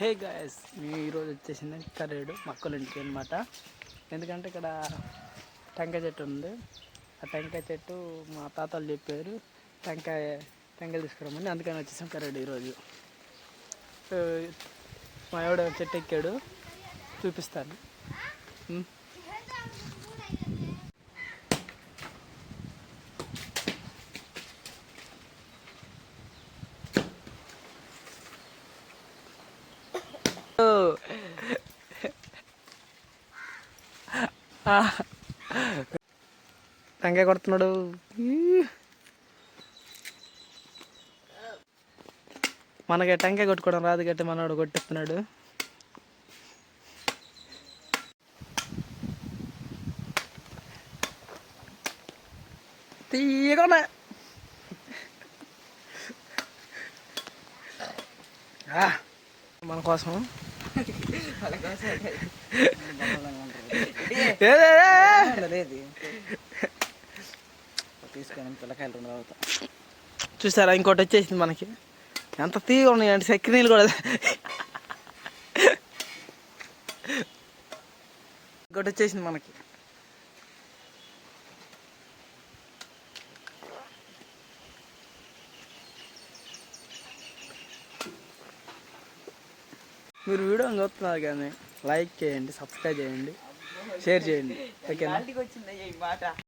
Hey guys మేము ఈరోజు వచ్చేసింది కరేడు మక్కల ఇంటికి అనమాట ఎందుకంటే ఇక్కడ టెంకాయ చెట్టు ఉంది. ఆ టెంకాయ చెట్టు మా తాతలు చెప్పారు టెంకాయ టెంకాయలు తీసుకురమ్మని. అందుకని వచ్చేసాం కరేడు ఈరోజు. మా ఎవడ చెట్టు ఎక్కాడు. చూపిస్తాను. టెంకాయ కొడుతున్నాడు. మనకి టెంకాయ కొట్టుకోవడం రాదు గట్టి మనోడు కొట్టిస్తున్నాడు తీయకుండా మన కోసం. తీసుకొని పిల్లకాయలు రెండు అవుతా చూసారా ఇంకోటి వచ్చేసింది మనకి. ఎంత తీగ ఉన్నాయండి అంటే కూడా. ఇంకోటి వచ్చేసింది మనకి. మీరు వీడియో చూస్తున్నారు కానీ లైక్ చేయండి సబ్స్క్రైబ్ చేయండి. షేర్ చేయండి. ఓకేనా?